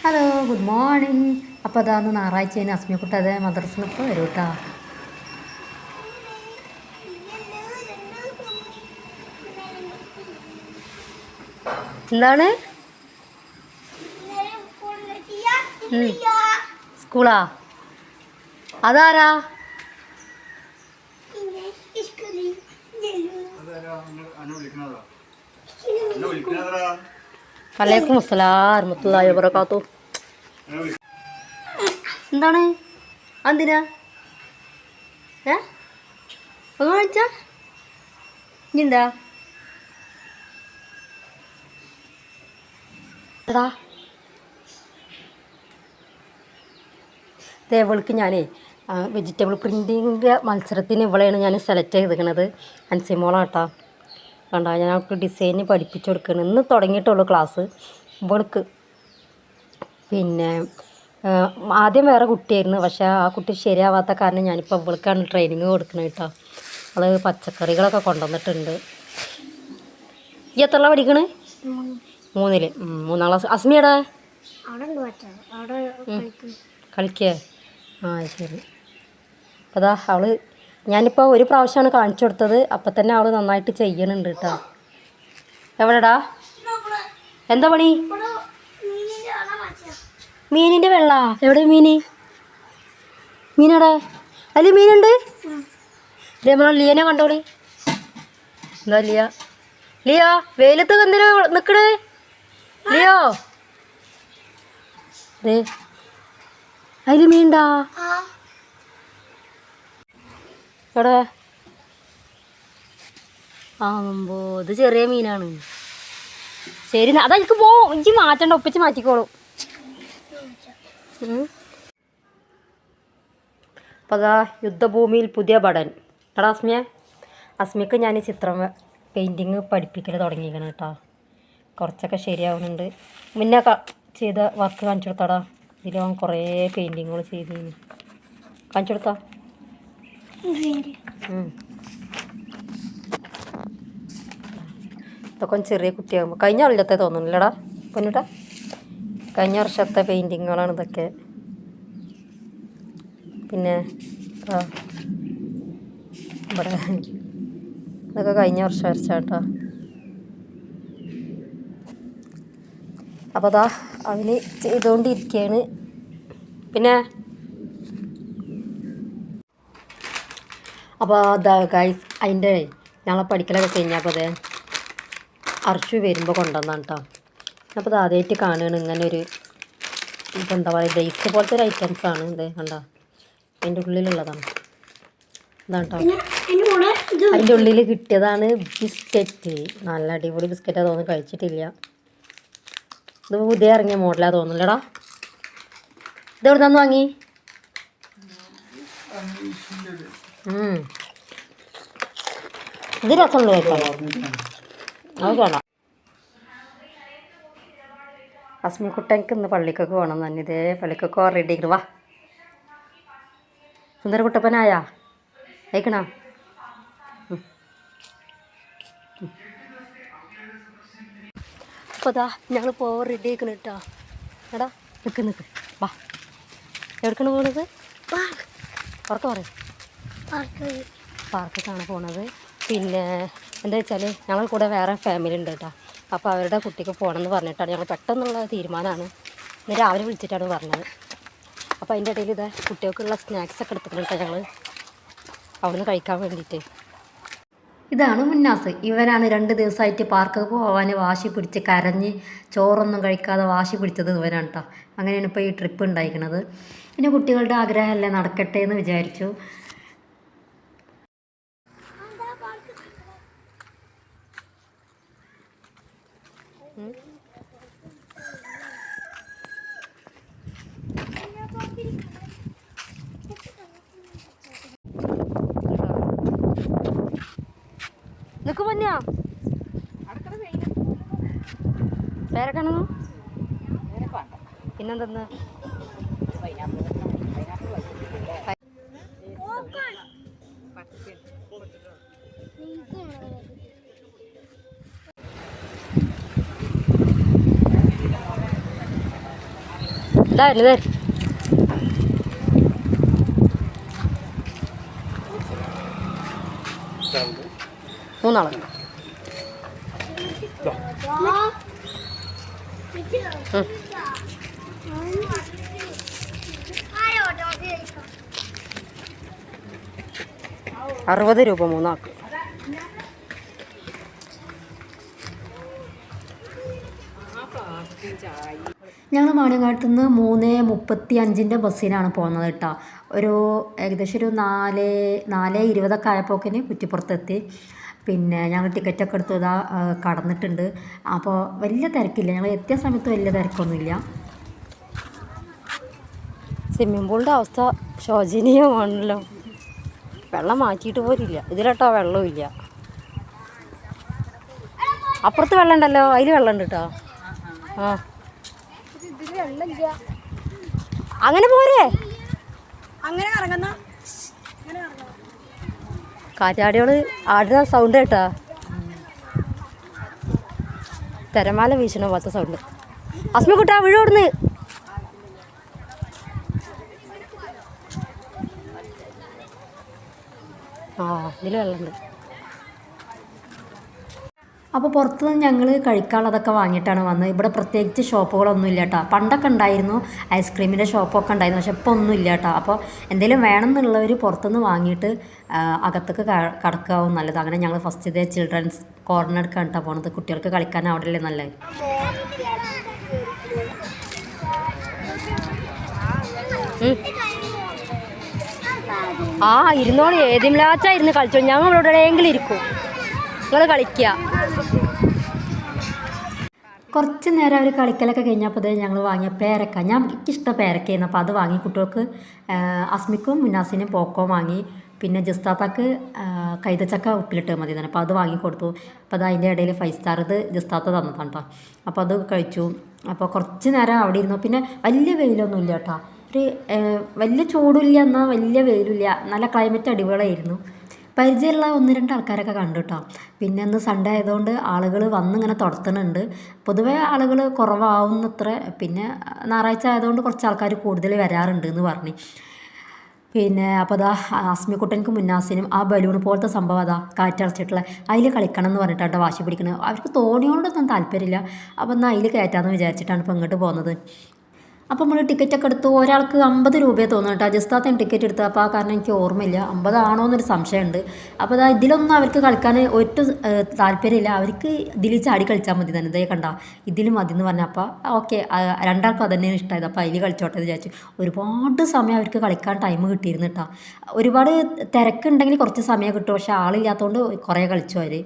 Hello good morning അപ്പോൾ അതാന്ന് ഞായറാഴ്ച അസ്മിക്കുട്ട അതെ മദ്രസിന് ഇപ്പോൾ വരും കേട്ടോ. എന്താണ്. സ്കൂളാ? അതാരാ? വലൈക്കും അസ്സലാം വബറകാത്തു. എന്താണ്? എന്തിനാ ഏ? ഒന്ന് കാണിച്ചാ? ഇനിന്താ എടാ. ഇതേവൾക്ക് ഞാനേ വെജിറ്റബിൾ പ്രിന്റിങ്ങിന്റെ മത്സരത്തിന് ഇവളെയാണ് ഞാൻ സെലക്ട് ചെയ്തിരിക്കുന്നത് അൻസിമോളാട്ടോ. കണ്ടോ ഞാൻ അവൾക്ക് ഡിസൈന് പഠിപ്പിച്ചു കൊടുക്കണം. ഇന്ന് തുടങ്ങിയിട്ടുള്ളൂ ക്ലാസ് ഇവൾക്ക്. പിന്നെ ആദ്യം വേറെ കുട്ടിയായിരുന്നു. പക്ഷേ ആ കുട്ടി ശരിയാവാത്ത കാരണം ഞാനിപ്പോൾ ഇവൾക്കാണ് ട്രെയിനിങ് കൊടുക്കുന്നത് കേട്ടോ അവൾ പച്ചക്കറികളൊക്കെ കൊണ്ടുവന്നിട്ടുണ്ട്. ഈ എത്ര പഠിക്കണേ? മൂന്നിൽ. മൂന്നാം ക്ലാസ്. അസ്മിയുടെ കളിക്കേ? ആ ശരി. അപ്പോൾ അതാ അവൾ ഞാനിപ്പോൾ ഒരു പ്രാവശ്യമാണ് കാണിച്ചു കൊടുത്തത്. അപ്പം തന്നെ അവൾ നന്നായിട്ട് ചെയ്യണുണ്ട് കേട്ടോ എവിടെടാ? എന്താ പണി? മീനിന്റെ വെള്ള? എവിടെ മീന്? മീനടെ അതിൽ മീനുണ്ട്? ഇതേ നമ്മളെ ലിയനെ കണ്ടോളി. എന്താ ലിയ? ലിയ വെയിലത്ത് എന്തിനാ നിക്കണേ? ലിയോ? ദേ. അതിൽ മീനുണ്ടാ എവിടെ? ആമ്പോ ഇത് ചെറിയ മീനാണ്. ശരി അതാ എനിക്ക് പോ എനിക്ക് മാറ്റണ്ട ഒപ്പിച്ച് മാറ്റിക്കോളൂ. അപ്പൊ അപ്പോൾ അതാ യുദ്ധഭൂമിയിൽ പുതിയ ഭടൻ. എടാ അസ്മിയ. അസ്മിക്ക് ഞാൻ ചിത്രം പെയിന്റിങ് പഠിപ്പിക്കൽ തുടങ്ങിയിരിക്കണം കേട്ടോ. കുറച്ചൊക്കെ ശരിയാവുന്നുണ്ട്. മുന്നേ ചെയ്ത വർക്ക് കാണിച്ചു കൊടുത്താടാ ഇതിൽ കുറേ പെയിന്റിങ്ങുകൾ ചെയ്തിരുന്നു കാണിച്ചു കൊടുത്താ. ഇതൊക്കെ ചെറിയ കുട്ടിയാകുമ്പോൾ കഴിഞ്ഞ കൊല്ലത്തെ തോന്നുന്നില്ലടാ പൊന്നുട്ട. കഴിഞ്ഞ വർഷത്തെ പെയിന്റിങ്ങുകളാണ് ഇതൊക്കെ. പിന്നെ ഇവിടെ ഇതൊക്കെ കഴിഞ്ഞ വർഷം വരച്ചാട്ടോ. അപ്പോൾ അതാ അവന് ചെയ്തുകൊണ്ടിരിക്കുകയാണ് പിന്നെ അപ്പോൾ അതാ ഗൈസ് അതിന്റെ ഞങ്ങളെ പഠിക്കലൊക്കെ കഴിഞ്ഞപ്പോൾ അത് അർച്ചു വരുമ്പോൾ കൊണ്ടുവന്നാണ് കേട്ടോ അപ്പോൾ അത് ആദ്യമായിട്ട് കാണുകയാണ് ഇങ്ങനെ ഒരു ഇപ്പം എന്താ പറയുക ഡേറ്റ് പോലത്തെ ഒരു ഐറ്റംസ് ആണ് ഇത് കണ്ട? അതിന്റെ ഉള്ളിലുള്ളതാണ്. ഇതാണ് കേട്ടോ ഇത് അതിന്റെ ഉള്ളിൽ കിട്ടിയതാണ് ബിസ്ക്കറ്റ് നല്ല അടിപൊളി ബിസ്ക്കറ്റാണ് തോന്നുന്നു കഴിച്ചിട്ടില്ല. ഇത് പുതിയ ഇറങ്ങിയ മോഡലാണ് തോന്നുന്നില്ലടാ ഇത് എവിടെ നിന്ന് വാങ്ങി. ഇത് രസമുള്ള അത് കാണാം അസ്മിക്കുട്ടൻക്ക് ഇന്ന് പള്ളിക്കൊക്കെ പോകണം തന്നെ ഇതേ പള്ളിക്കൊക്കെ റെഡി വാ. വാ സുന്ദരകുട്ടപ്പനായാ അയക്കണോ അപ്പോൾ അതാ ഞങ്ങൾ പോകാൻ റെഡി ആക്കണം കേട്ടോ എടാ നിൽക്ക് നിൽക്ക് വാ. എവിടേക്കാണ് പോകുന്നത് ഉറക്കം പറയും. പാർക്ക് പാർക്കിലേക്കാണ് പോണത്. പിന്നെ എന്താ വെച്ചാൽ ഞങ്ങൾ കൂടെ വേറെ ഫാമിലി ഉണ്ട് കേട്ടോ അപ്പോൾ അവരുടെ കുട്ടിക്ക് പോകണമെന്ന് പറഞ്ഞിട്ടാണ് ഞങ്ങൾ പെട്ടെന്നുള്ള തീരുമാനമാണ് ഇന്ന് രാവിലെ വിളിച്ചിട്ടാണ് പറഞ്ഞത്. അപ്പോൾ അതിന്റെ ഇടയിൽ ഇതാ കുട്ടികൾക്കുള്ള സ്നാക്സ് ഒക്കെ എടുത്തിട്ടുണ്ട് ഞങ്ങൾ അവിടുന്ന് കഴിക്കാൻ വേണ്ടിയിട്ട് ഇതാണ് മുന്നാസ്. ഇവനാണ് രണ്ട് ദിവസമായിട്ട് പാർക്ക് പോകാൻ വാശി പിടിച്ച് കരഞ്ഞ് ചോറൊന്നും കഴിക്കാതെ വാശി പിടിച്ചത് ഇവനാണ് കേട്ടോ അങ്ങനെയാണ് ഇപ്പോൾ ഈ ട്രിപ്പ് ഉണ്ടായിരിക്കുന്നത് പിന്നെ കുട്ടികളുടെ ആഗ്രഹമല്ലേ നടക്കട്ടെ എന്ന് വിചാരിച്ചു. നിക്ക് പഞ്ഞാ പേരക്കാണോ പിന്നെന്തെന്ന്? ഇതായിരുന്നു വരുന്നത് മൂന്നാൾ. അറുപത് രൂപ മൂന്നാൾക്ക്. ഞങ്ങൾ മാണിയങ്ങാട്ട് നിന്ന് മൂന്ന് മുപ്പത്തി അഞ്ചിന്റെ ബസ്സിനാണ് പോകുന്നത് കേട്ടോ. ഒരു ഏകദേശം ഒരു നാല് നാല് ഇരുപതൊക്കെ ആയപ്പോക്കിന് കുറ്റിപ്പുറത്തെത്തി. പിന്നെ ഞങ്ങൾ ടിക്കറ്റൊക്കെ എടുത്തു ഇതാ കടന്നിട്ടുണ്ട്. അപ്പോൾ വലിയ തിരക്കില്ല. ഞങ്ങൾ എത്തിയ സമയത്ത് വലിയ തിരക്കൊന്നുമില്ല. സ്വിമ്മിംഗ് പൂളിന്റെ അവസ്ഥ ശോചനീയമാണല്ലോ. വെള്ളം മാറ്റിയിട്ട് പോലില്ല ഇതിലട്ടോ വെള്ളമില്ല അപ്പുറത്ത് വെള്ളം ഉണ്ടല്ലോ. അതിൽ വെള്ളം ഉണ്ട് കേട്ടോ ആ. അങ്ങനെ പോരെ? അങ്ങനെ കറങ്ങുന്ന കാറ്റാടിയോൾ ആടുന്ന സൗണ്ട് കേട്ടാ? തിരമാല വീശണ പോലത്തെ സൗണ്ട് അസ്മി കുട്ടാ വീഴോടുന്ന് ആ ഇതിൽ വെള്ളമുണ്ട് അപ്പോൾ പുറത്തുനിന്ന് ഞങ്ങൾ കഴിക്കാനുള്ളതൊക്കെ വാങ്ങിയിട്ടാണ് വന്നത്. ഇവിടെ പ്രത്യേകിച്ച് ഷോപ്പുകളൊന്നും ഇല്ല കേട്ടോ പണ്ടൊക്കെ ഉണ്ടായിരുന്നു ഐസ്ക്രീമിന്റെ ഷോപ്പൊക്കെ ഉണ്ടായിരുന്നു പക്ഷെ ഇപ്പോൾ ഒന്നും ഇല്ല കേട്ടോ അപ്പോൾ എന്തെങ്കിലും വേണമെന്നുള്ളവർ പുറത്തുനിന്ന് വാങ്ങിയിട്ട് അകത്തൊക്കെ കടക്കാവും നല്ലത്. അങ്ങനെ ഞങ്ങൾ ഫസ്റ്റ് ഇതേ ചിൽഡ്രൻസ് കോർണർ എടുക്കാൻ കേട്ടോ പോണത്. കുട്ടികൾക്ക് കളിക്കാൻ അവിടെ അല്ലേ നല്ലത് ആ ഇരുന്നോളി. ഏതിമിലാച്ച ഇരുന്ന് കളിച്ചോ. ഞങ്ങൾ ഇവിടെ എവിടെയെങ്കിലും ഇരിക്കും. നിങ്ങൾ കളിക്കുക കുറച്ച് നേരം അവർ കളിക്കലൊക്കെ കഴിഞ്ഞപ്പോൾ ഞങ്ങൾ വാങ്ങിയ പേരക്ക. ഞാൻ എനിക്കിഷ്ടം പേരക്കയായിരുന്നു. അപ്പോൾ അത് വാങ്ങി കുട്ടികൾക്ക് അസ്മിക്കും മുന്നാസിനും പോക്കോ വാങ്ങി. പിന്നെ ജസ്താത്താക്ക് കൈതച്ചക്ക ഉപ്പിലിട്ട് മതി തന്നെ അപ്പോൾ അത് വാങ്ങി കൊടുത്തു. അപ്പോൾ അത് അതിന്റെ ഇടയിൽ ഫൈവ് സ്റ്റാർ ഇത് ജസ്താത്ത തന്നതാണ് കേട്ടോ അപ്പോൾ അത് കഴിച്ചു. അപ്പോൾ കുറച്ച് നേരം അവിടെ ഇരുന്നു. പിന്നെ വലിയ വെയിലൊന്നും ഇല്ല കേട്ടോ ഒരു വലിയ ചൂടില്ല എന്നാൽ വലിയ വെയിലില്ല. നല്ല ക്ലൈമറ്റ് അടിപൊളിയായിരുന്നു. പരിചയമുള്ള ഒന്ന് രണ്ട് ആൾക്കാരൊക്കെ കണ്ടു കേട്ടോ പിന്നെ ഇന്ന് സൺഡേ ആയതുകൊണ്ട് ആളുകൾ വന്ന് ഇങ്ങനെ തുടത്തുന്നുണ്ട് പൊതുവേ ആളുകൾ കുറവാവുന്നത്ര പിന്നെ ഞായറാഴ്ച ആയതുകൊണ്ട് കുറച്ച് ആൾക്കാർ കൂടുതൽ വരാറുണ്ട് എന്ന് പറഞ്ഞു. പിന്നെ അപ്പോൾ അതാ അസ്മിക്കുട്ടൻക്ക് മുന്നാസിനും ആ ബലൂൺ പോലത്തെ സംഭവം അതാ കാറ്റടച്ചിട്ടുള്ള അതിൽ കളിക്കണം എന്ന് പറഞ്ഞിട്ടാണ് വാശി പിടിക്കുന്നത് അവർക്ക് തോണിയോണ്ടൊന്നും താല്പര്യമില്ല. അപ്പോൾ എന്നാൽ അതിൽ കയറ്റാമെന്ന് വിചാരിച്ചിട്ടാണ് ഇപ്പോൾ ഇങ്ങോട്ട് പോകുന്നത് അപ്പോൾ നമ്മൾ ടിക്കറ്റൊക്കെ എടുത്തു ഒരാൾക്ക് അമ്പത് രൂപയെ തോന്നുന്നു കേട്ടോ. ജസ്താത്തൻ ടിക്കറ്റ് എടുത്തത്. അപ്പോൾ ആ കാരണം എനിക്ക് ഓർമ്മയില്ല. അമ്പതാണോ എന്നൊരു സംശയമുണ്ട്. അപ്പോൾ അതാ ഇതിലൊന്നും അവർക്ക് കളിക്കാൻ ഒറ്റ താല്പര്യമില്ല. അവർക്ക് ഇതിൽ ചാടി കളിച്ചാൽ മതി തന്നെ. ഇതേ കണ്ട ഇതിൽ മതി എന്ന് പറഞ്ഞാൽ അപ്പോൾ ഓക്കെ രണ്ടാൾക്കും അതന്നെയാണ് ഇഷ്ടമായത് അപ്പോൾ അതിൽ കളിച്ചോട്ടെ എന്ന് വിചാരിച്ചു. ഒരുപാട് സമയം അവർക്ക് കളിക്കാൻ ടൈം കിട്ടിയിരുന്നു കേട്ടോ. ഒരുപാട് തിരക്കുണ്ടെങ്കിൽ കുറച്ച് സമയം കിട്ടും. പക്ഷേ ആളില്ലാത്തതുകൊണ്ട് കുറേ കളിച്ചു അവർ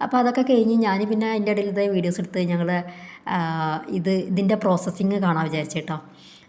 അപ്പോൾ അതൊക്കെ കഴിഞ്ഞ് ഞാൻ പിന്നെ അതിന്റെ ഇടയിൽ ഇതേ വീഡിയോസ് എടുത്ത് ഞങ്ങൾ ഇത് ഇതിന്റെ പ്രോസസ്സിങ് കാണാൻ വിചാരിച്ചേട്ടോ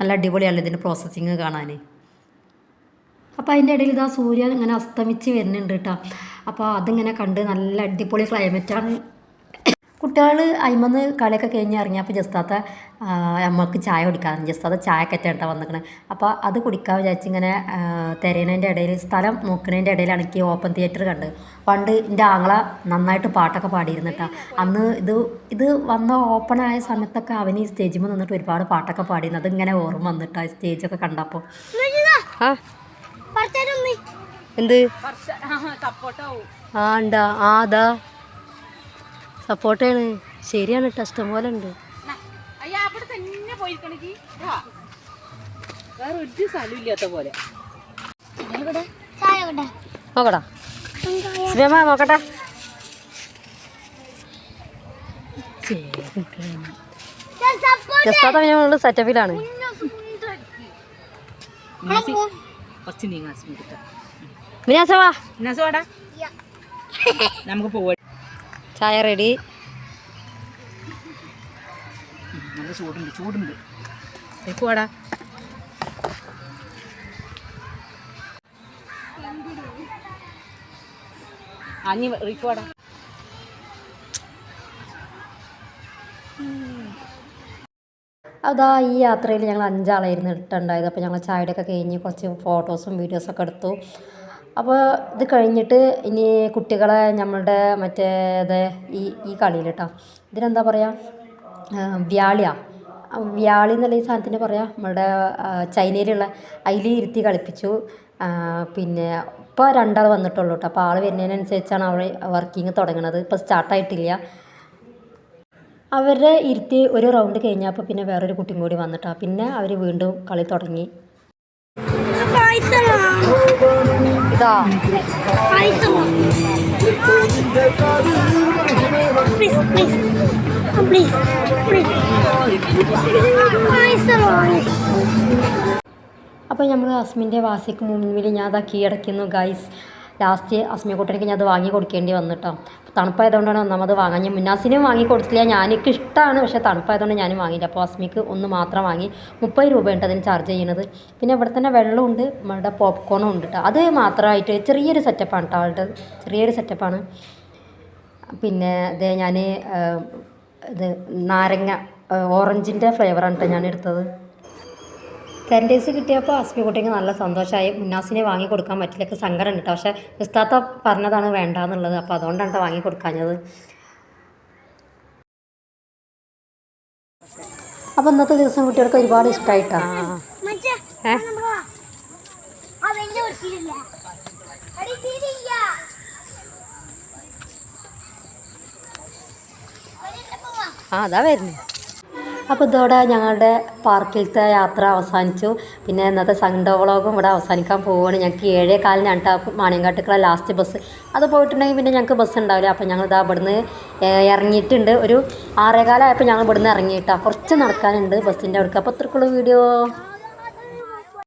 നല്ല അടിപൊളിയല്ല ഇതിന്റെ പ്രോസസ്സിങ് കാണാൻ അപ്പോൾ അതിന്റെ ഇടയിൽ ഇതാ സൂര്യൻ ഇങ്ങനെ അസ്തമിച്ച് വരുന്നുണ്ട് കേട്ടോ. അപ്പോൾ അതിങ്ങനെ കണ്ട് നല്ല അടിപൊളി ക്ലൈമറ്റാണ് കുട്ടികൾ അയിമന്ന് കളിയൊക്കെ കഴിഞ്ഞ് ഇറങ്ങിയപ്പോൾ ജസ്താത്ത നമ്മൾക്ക് ചായ കുടിക്കാൻ ജസ്താത്ത ചായ കറ്റായിട്ടാണ് വന്നിക്കണത് അപ്പോൾ അത് കുടിക്കാൻ വിചാരിച്ച് ഇങ്ങനെ തിരയണതിന്റെ ഇടയിൽ സ്ഥലം നോക്കണേന്റെ ഇടയിലാണ് എനിക്ക് ഓപ്പൺ തിയേറ്റർ കണ്ട്. പണ്ട് എന്റെ ആങ്ങള നന്നായിട്ട് പാട്ടൊക്കെ പാടിയിരുന്നു കേട്ടോ അന്ന് ഇത് ഇത് വന്ന ഓപ്പൺ ആയ സമയത്തൊക്കെ അവൻ ഈ സ്റ്റേജിൽ നിന്നിട്ട് ഒരുപാട് പാട്ടൊക്കെ പാടിയിരുന്നു അതിങ്ങനെ ഓർമ്മ വന്നിട്ട് ആ സ്റ്റേജൊക്കെ കണ്ടപ്പോൾ ആ. എന്ത്? ആ ഉണ്ടാ ആ അതാ സപ്പോർട്ടാണ് ശരിയാണ് കേട്ടോ ഇഷ്ടം പോലെ ഉണ്ട്. വേറെ ഒരു സ്ഥലം ഇല്ലാത്ത പോലെ. നോക്കടാ. നോക്കട്ടെ. ഞങ്ങൾ സെറ്റപ്പിലാണ് നമുക്ക് പോവാ. ചായ റെഡി. നല്ല ചൂടുണ്ട് ചൂടുണ്ട്. പോടാ അഞ്ഞി റിക്കോടാ അതാ ഈ യാത്രയിൽ ഞങ്ങൾ അഞ്ചാളായിരുന്നു ഇട്ടുണ്ടായത്. അപ്പോൾ ഞങ്ങൾ ചായയുടെയൊക്കെ കഴിഞ്ഞ് കുറച്ച് ഫോട്ടോസും വീഡിയോസൊക്കെ എടുത്തു. അപ്പോൾ ഇത് കഴിഞ്ഞിട്ട് ഇനി കുട്ടികളെ നമ്മളുടെ മറ്റേത് ഈ ഈ കളിയിൽ കേട്ടോ ഇതിനെന്താ പറയുക വ്യാളിയാണ് വ്യാളി എന്നുള്ള ഈ സാധനത്തിന് പറയാം നമ്മളുടെ ചൈനയിലുള്ള അതിൽ ഇരുത്തി കളിപ്പിച്ചു. പിന്നെ ഇപ്പോൾ രണ്ടാൾ വന്നിട്ടുള്ളൂ കേട്ടോ അപ്പോൾ ആൾ വരുന്നതിനനുസരിച്ചാണ് അവൾ വർക്കിംഗ് തുടങ്ങുന്നത് ഇപ്പോൾ സ്റ്റാർട്ടായിട്ടില്ല അവരുടെ ഇരുത്തി ഒരു റൗണ്ട് കഴിഞ്ഞപ്പോൾ പിന്നെ വേറൊരു കുട്ടിയും കൂടി വന്നിട്ടാണ് പിന്നെ അവർ വീണ്ടും കളി തുടങ്ങി. ഇതാ അപ്പോൾ നമ്മൾ അസ്മിന്റെ വാസിക്ക് മുന്നിൽ ഞാൻ അതാ കീഴടക്കുന്നു ഗൈസ് ലാസ്റ്റ് അസ്മിക്കുട്ടനിക്ക് ഞാൻ അത് വാങ്ങി കൊടുക്കേണ്ടി വന്നിട്ടോ തണുപ്പായതുകൊണ്ടാണ് ഒന്നാമത് വാങ്ങാൻ. ഞാൻ മുന്നാസിനും വാങ്ങി കൊടുത്തില്ല ഞാൻ എനിക്ക് ഇഷ്ടമാണ് പക്ഷേ തണുപ്പായതുകൊണ്ട് ഞാനും വാങ്ങിയില്ല. അപ്പോൾ അസ്മിക്ക് ഒന്ന് മാത്രം വാങ്ങി മുപ്പത് രൂപയുണ്ട് അതിന് ചാർജ് ചെയ്യുന്നത്. പിന്നെ ഇവിടെ തന്നെ വെള്ളമുണ്ട് നമ്മുടെ പോപ്കോണും ഉണ്ട് കേട്ടോ അത് മാത്രമായിട്ട് ചെറിയൊരു സെറ്റപ്പാണ് കേട്ടോ ആളുടെ ചെറിയൊരു സെറ്റപ്പാണ്. പിന്നെ ഇത് ഞാൻ ഇത് നാരങ്ങ ഓറഞ്ചിന്റെ ഫ്ലേവറാണ് കേട്ടോ ഞാൻ എടുത്തത്. ടെൻ ഡേയ്സ് കിട്ടിയപ്പോൾ അസ്മി കുട്ടിക്ക് നല്ല സന്തോഷമായി. മുന്നാസിനെ വാങ്ങി കൊടുക്കാൻ പറ്റില്ല സങ്കടം ഉണ്ട് കേട്ടോ പക്ഷേ ഉസ്താത്ത പറഞ്ഞതാണ് വേണ്ടാന്നുള്ളത്. അപ്പോൾ അതുകൊണ്ടാണ് കേട്ടോ വാങ്ങി കൊടുക്കാഞ്ഞത്. അപ്പോൾ ഇന്നത്തെ ദിവസം കുട്ടികൾക്ക് ഒരുപാട് ഇഷ്ടമായിട്ടാണ് ആ അതാ വരുന്നു. അപ്പോൾ ഇതോടെ ഞങ്ങളുടെ പാർക്കിലത്തെ യാത്ര അവസാനിച്ചു. പിന്നെ ഇന്നത്തെ സൺഡേ വ്ളോഗും ഇവിടെ അവസാനിക്കാൻ പോവുകയാണ് ഞങ്ങൾക്ക് ഏഴേ കാലിന് രണ്ടാക്കും മാണിയങ്കാട്ടുക്കുള്ള ലാസ്റ്റ് ബസ് അത് പോയിട്ടുണ്ടെങ്കിൽ പിന്നെ ഞങ്ങൾക്ക് ബസ് ഉണ്ടാവില്ല. അപ്പോൾ ഞങ്ങൾ ഇതാ ഇവിടുന്ന് ഇറങ്ങിയിട്ടുണ്ട്. ഒരു ആറേകാലമായപ്പോൾ ഞങ്ങൾ ഇവിടുന്ന് ഇറങ്ങിയിട്ടാണ് കുറച്ച് നടക്കാനുണ്ട് ബസ്സിന്റെ അവിടേക്ക്. അപ്പോൾ അത്രക്കുള്ള വീഡിയോ